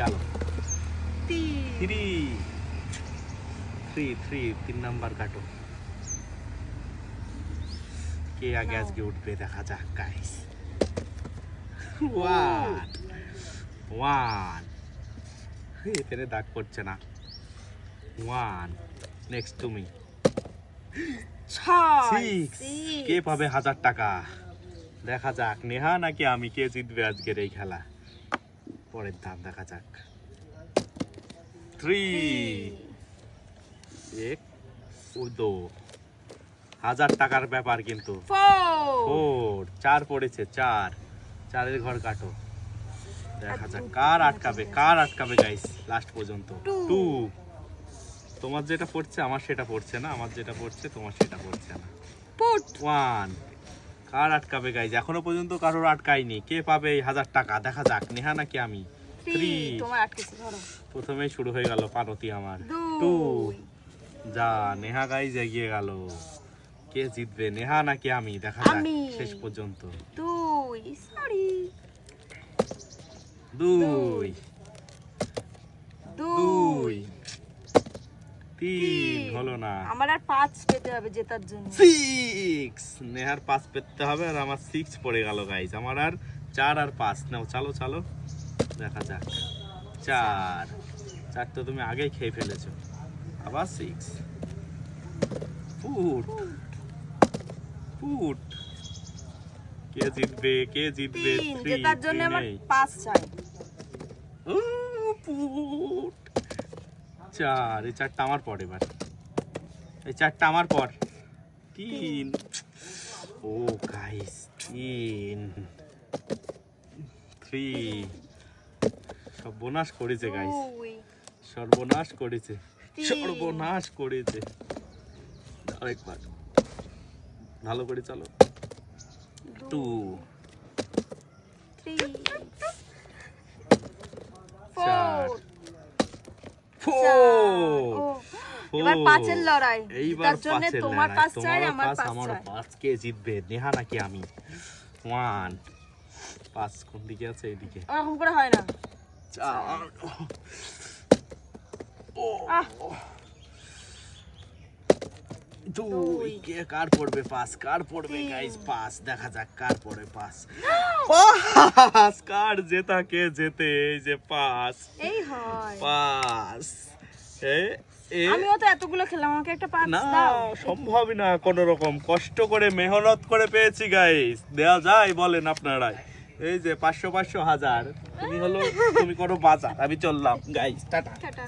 চলো। Three three three তিন number কাটো। কে আগে আজকে উঠবে দেখা যাক গাইস ওয়ান ওয়ান এতে দাগ পড়ছে না। ওয়ান নেক্সট তুমি সিক্স কে পাবে হাজার টাকা? দেখা যাক নেহা নাকি আমি কে জিতবে আজকের এই খেলা? পরের ধাপ দেখা যাক। থ্রি এক দো হাজার টাকার ব্যাপার কিন্তু. ফোর চার পড়েছে চার। চারের ঘর কাটো। দেখা যাক কার আটকাবে কার আটকাবে গাইস লাস্ট পর্যন্ত। টু তোমার যেটা পড়ছে আমার সেটা পড়ছে না। আমার যেটা পড়ছে তোমার সেটা পড়ছে না. ওয়ান কার আটকাবে গাইজ এখনও পর্যন্ত কারোর আটকায়নি। কে পাবে এই হাজার টাকা? দেখা যাক। নেহা নাকি আমি. থ্রি তোমার প্রথমেই শুরু হয়ে গেল পানতি আমার। টু যা নেহা গাইজ এগিয়ে গেল। কে জিতবে? নেহা নাকি আমি? দেখা যাক শেষ পর্যন্ত। দুই সরি দুই দুই তিন। হলো না। আমার আর পাঁচ পেতে হবে জেতার জন্য। সিক্স! নেহার পাঁচ পেতে হবে আর আমার সিক্স পড়ে গেল গাইজ আমার আর চার আর পাঁচ। নাও চালো চালো। দেখা যাক। চার। চার তো তুমি আগেই খেয়ে ফেলেছো। আবার সিক্স। ফুট। ফুট। কে জিতবে? কে জিতবে? জেতার জন্য আমার পাঁচ চাই। উ, ফুট। চার এই চারটা আমার পর এবার। এই চারটা আমার পর। তিন। ও গাইস তিন। থ্রি সর্বনাশ করেছে গাইস সর্বনাশ করেছে। সর্বনাশ করেছে। আরেকবার ভালো করে চলো। টু থ্রি চার। ফোর ফোর এবার পাঁচের লড়াই। এইবার জন্য তোমার পাঁচ চাই আমার পাঁচ, পাঁচ পাঁচ কে জিতবে? নেহা নাকি আমি? ওয়ান। পাঁচ কোন দিকে আছে? এইদিকে। ওরকম করে হয় না। চার। ও। দুই। দুই। কে কার পড়বে পাস কার পড়বে গাইস পাস দেখা যাক কার পড়ে পাস পাস কার জেতা কে জেতে এই যে পাস এই হয়। পাস আমিও তো এতগুলো খেলাম আমাকে একটা পাঁচ না দাও। সম্ভব না কোন রকম কষ্ট করে মেহনত করে পেয়েছি গাইস দেওয়া যায় বলেন আপনারা এই যে পাঁচশো পাঁচশো হাজার। তুমি হলো তুমি করো বাজার। আমি চললাম গাইস টাটা। টাটা।